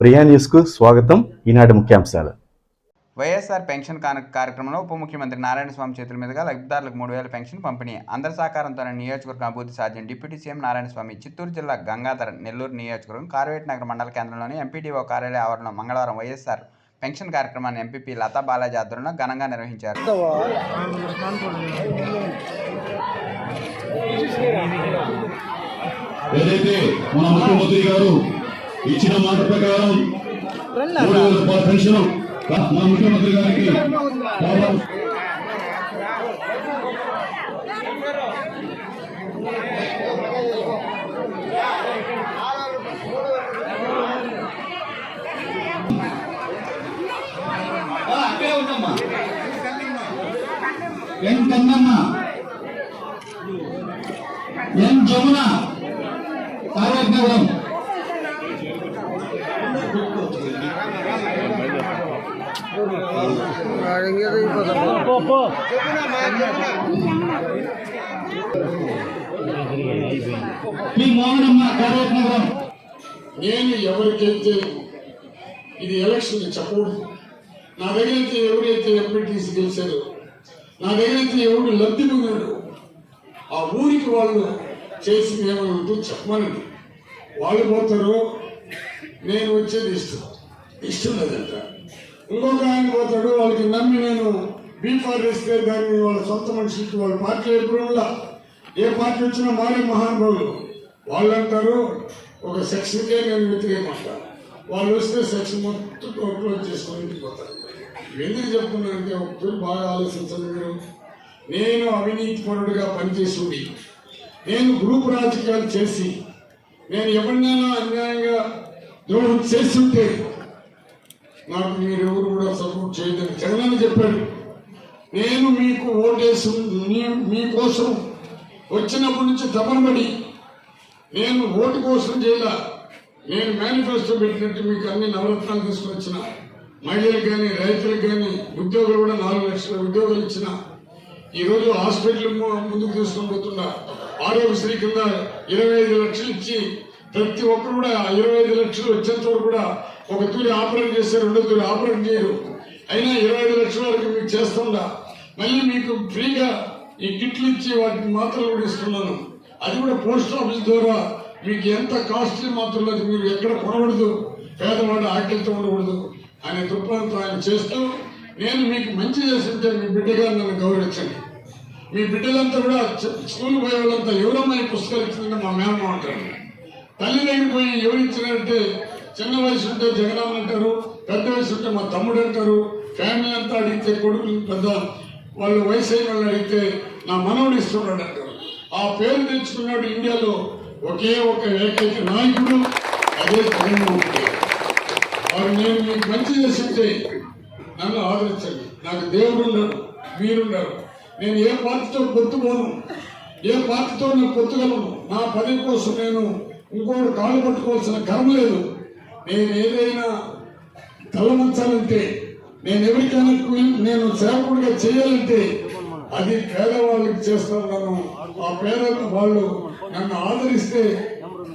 ప్రియా న్యూస్కు స్వాగతం. ఈనాటి ముఖ్యాంశాలు. వైఎస్ఆర్ పెన్షన్ కార్యక్రమంలో ఉప ముఖ్యమంత్రి నారాయణ స్వామి చేతుల మీదుగా లబ్ధిదారులకు మూడు వేల పెన్షన్ పంపిణీ. అందరి సహకారంతో నియోజకవర్గం అభివృద్ధి సాధ్యం. డిప్యూటీ సీఎం నారాయణ స్వామి చిత్తూరు జిల్లా గంగాధర నెల్లూరు నియోజకవర్గం కార్వేట్ నగర మండల కేంద్రంలోని ఎంపీడీఓ కార్యాలయ ఆవరణలో మంగళవారం వైఎస్ఆర్ పెన్షన్ కార్యక్రమాన్ని ఎంపీపీ లతా బాలాజీ ఆధ్వర్యంలో ఘనంగా నిర్వహించారు. ఏదైతే మన ముఖ్యమంత్రి గారు ఇచ్చిన మాట ప్రకారం పెన్షన్ మన ముఖ్యమంత్రి గారికి ఎన్ కన్నమ్మ ఎన్ జమున మీ కార్యక్రమం నేను ఎవరికైతే ఇది ఎలక్షన్ చెప్పకూడదు నా దగ్గరైతే ఎవరైతే ఎంపీటీసీ గెలిచారో నా దగ్గరైతే ఎవరు లబ్ధి పొందాడు ఆ ఊరికి వాళ్ళు చేసింది చేసి ఏమంటూ చెప్పమనండి. వాళ్ళు పోతారు నేను వచ్చేది ఇష్టం. ఇష్టం లేదంట. ఇంకొక ఆయన పోతాడు వాళ్ళకి నమ్మి నేను బీఫార్ ఇస్తే దాన్ని వాళ్ళ సొంత మనుషులకి వాళ్ళ పార్టీ ఎప్పుడులా ఏ పార్టీ వచ్చినా మారే మహానుభావులు. వాళ్ళు అంటారు ఒక సెక్షన్కే నేను వ్యతిరేకమంటా వాళ్ళు వస్తే సెక్షన్ మొత్తం క్లోజ్ చేసుకొని ఇంటికి పోతారు. ఎందుకు చెప్తున్నానంటే ఒకసారి బాగా ఆలోచించండి మీరు. నేను అవినీతి పరుడుగా పనిచేసి నేను గ్రూప్ రాజకీయాలు చేసి నేను ఎవరినైనా అన్యాయంగా ద్రోహం చేస్తుంటే నాకు మీరెవరు కూడా సపోర్ట్ చేయదని జగనన్న చెప్పాడు నేను మీకు ఓటేసి మీ- మీకోసం వచ్చినప్పటి నుంచి తపనబడి నేను ఓటు కోసం చేయాల. నేను మేనిఫెస్టో పెట్టినట్టు మీకు అన్ని నవరత్నాలు తీసుకొచ్చిన వచ్చిన మహిళలకు కానీ రైతులకు కానీ ఉద్యోగులు కూడా నాలుగు లక్షల ఉద్యోగాలు ఇచ్చిన ఈరోజు హాస్పిటల్ ముందుకు తీసుకొని పోతున్నా ఆరోగ్యశ్రీ కింద ఇరవై ఐదు లక్షలు ఇచ్చి ప్రతి ఒక్కరు కూడా ఆ ఇరవై ఐదు లక్షలు వచ్చేంత వరకు కూడా ఒక తూరి ఆపరేట్ చేస్తే రెండో తూరి ఆపరేట్ చేయరు. అయినా ఇరవై ఐదు లక్షల వరకు మీకు చేస్తుందా? మళ్ళీ మీకు ఫ్రీగా ఈ కిట్లు ఇచ్చి వాటిని మాత్రలు కూడా ఇస్తున్నాను. అది కూడా పోస్ట్ ఆఫీస్ ద్వారా మీకు ఎంత కాస్ట్లీ మాత్రలు అది మీరు ఎక్కడ కొనకూడదు పేదవాడు ఆకలితో ఉండకూడదు అనే దృక్పథంతో ఆయన చేస్తూ నేను మీకు మంచి చేస్తుంటే మీ బిడ్డగా నన్ను గౌరవించండి. మీ బిడ్డలంతా కూడా స్కూల్ పోయే వాళ్ళంతా ఎవరమ్మా ఈ పుస్తకాలు ఇచ్చిందంటే మా మేమ అంటారు. తల్లి లేనిపోయి పోయి చిన్న వయసు ఉంటే జగనాన్న అంటారు పెద్ద వయసు ఉంటే మా తమ్ముడు అంటారు ఫ్యామిలీ అంతా అడిగితే కొడుకులు పెద్ద వాళ్ళు వయసు అయిన వాళ్ళు అడిగితే నా మనవుడు ఇస్తున్నాడు అంటారు. ఆ పేరు తెచ్చుకున్నాడు ఇండియాలో ఒకే ఒక ఏకైక నాయకుడు అదే జగన్మోహన్ రెడ్డి. వారు నేను మీకు మంచి చేసింటే నన్ను ఆదరించండి. నాకు దేవుడు ఉన్నారు మీరున్నారు. నేను ఏ పార్టీతో పొత్తుకోను ఏ పార్టీతో నేను పొత్తుగలను నా పదవి కోసం నేను ఇంకోటి కాళ్ళు పట్టుకోవాల్సిన కర్మ లేదు. నేను ఏదైనా తలమంచాలంటే నేను ఎవరికైనా నేను సేవకుడిగా చేయాలంటే అది పేదవాళ్ళకి చేస్తున్నాను ఆ పేద వాళ్ళు నన్ను ఆదరిస్తే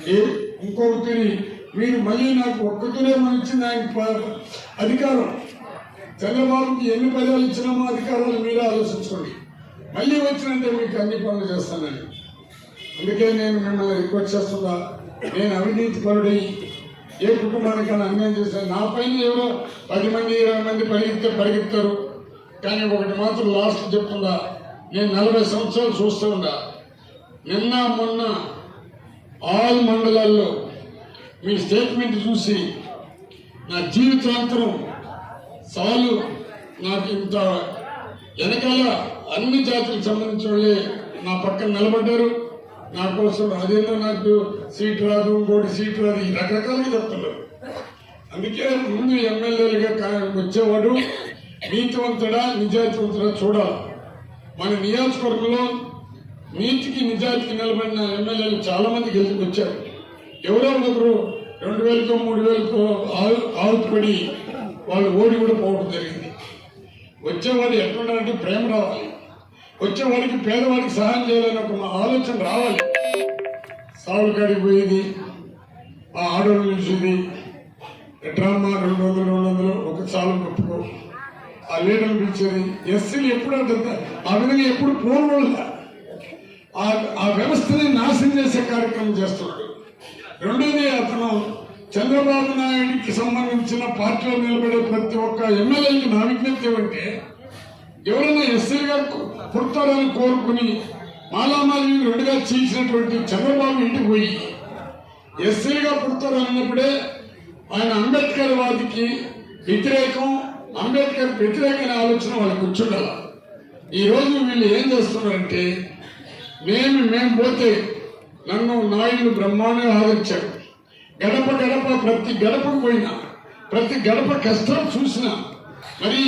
ఏ- ఇంకొకటి మీరు మళ్ళీ నాకు ఒక్కతోనే మనం ఇచ్చింది ఆయన ప- అధికారం. చంద్రబాబుకి ఎన్ని పదాలు ఇచ్చినామో అధికారాలు మీరే ఆలోచించుకోండి. మళ్ళీ వచ్చినంటే మీకు అన్ని పనులు చేస్తానని అందుకే నేను మిమ్మల్ని రిక్వెస్ట్ చేస్తున్నా. నేను అవినీతి పరుడి ఏ కుటుంబానికైనా అన్యాయం చేశాను నా పైన ఎవరో పది మంది ఇరవై మంది పరిగెత్తే పరిగెత్తారు. కానీ ఒకటి మాత్రం లాస్ట్ చెప్తుందా నేను నలభై సంవత్సరాలు చూస్తూ ఉన్నా నిన్న మొన్న ఆల్ మండలాల్లో మీ స్టేట్మెంట్ చూసి నా జీవితాంతరం చాలు నాకు ఇంత వెనకాల అన్ని జాతులకు సంబంధించిన వాళ్ళే నా పక్కన నిలబడ్డారు. నా కోసం అదేదో నాకు సీట్ రాదు ఇంకోటి సీట్ రాదు ఈ రకరకాలుగా చెప్తున్నారు. అందుకే ముందు ఎమ్మెల్యేలుగా వచ్చేవాడు నీతివంతుడా నిజాయితీవంతుడా చూడాలి. మన నియోజకవర్గంలో నీతికి నిజాయితీకి నిలబడిన ఎమ్మెల్యేలు చాలా మంది గెలిచి వచ్చారు. ఎవరో ఒకరు రెండు వేలకో మూడు వేలకో ఆహు వాళ్ళు ఓడి కూడా పోవడం జరిగింది. వచ్చేవాడు ఎట్లుండాలంటే ప్రేమ రావాలి. వచ్చేవాడికి పేదవాడికి సహాయం చేయాలని ఒక ఆలోచన రావాలి. సావులు కాడికి పోయేది ఆ ఆడవాళ్ళు నిలిచింది ఎట్రామ్మా రెండు వందలు రెండు వందలు ఒక చాలు ఒప్పుకో ఆ లీడర్లు పిలిచేది ఎస్సీలు ఎప్పుడు అంత ఆ విధంగా ఎప్పుడు పోను ఆ ఆ వ్యవస్థని నాశనం చేసే కార్యక్రమం చేస్తున్నాడు రెండోది అతను చంద్రబాబు నాయుడికి సంబంధించిన పార్టీలో నిలబడే ప్రతి ఒక్క ఎమ్మెల్యేకి నా విజ్ఞప్తి ఏమంటే ఎవరైనా ఎస్సీలుగా పుడతారని కోరుకుని మాలామాలి రెండుగా చేసినటువంటి చంద్రబాబు ఇంటికి పోయి ఎస్సీలుగా పుడతారన్నప్పుడే ఆయన అంబేద్కర్ వాదికి వ్యతిరేకం అంబేద్కర్ వ్యతిరేకమైన ఆలోచన వాళ్ళకి కూర్చుండాల ఈ రోజు వీళ్ళు ఏం చేస్తున్నారంటే మేము మేము పోతే నన్ను నాయుడు బ్రహ్మాండంగా ఆదరించారు గడప గడప ప్రతి గడపకు పోయినా ప్రతి గడప కష్టం చూసినా మరి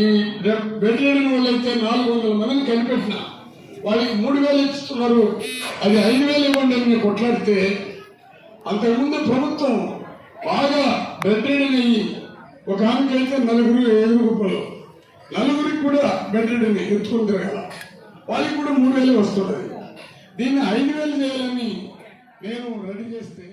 ఈ బెడ్రీడన్ వాళ్ళైతే నాలుగు వందల మందిని కనిపెట్టిన. వాళ్ళకి మూడు వేలు ఇస్తున్నారు. అది ఐదు వేలు ఇవ్వండి అని కొట్లాడితే అంతకుముందు ప్రభుత్వం బాగా బెడ్రీడన్ అయ్యి ఒక ఆమెకి అయితే నలుగురు ఏడు రూపాయలు. నలుగురికి కూడా బెడ్రీడన్ ఎత్తుకుని తిరగాల. వాళ్ళకి కూడా మూడు వేలు వస్తుంది దీన్ని ఐదు వేలు చేయాలని నేను రెడీ చేస్తే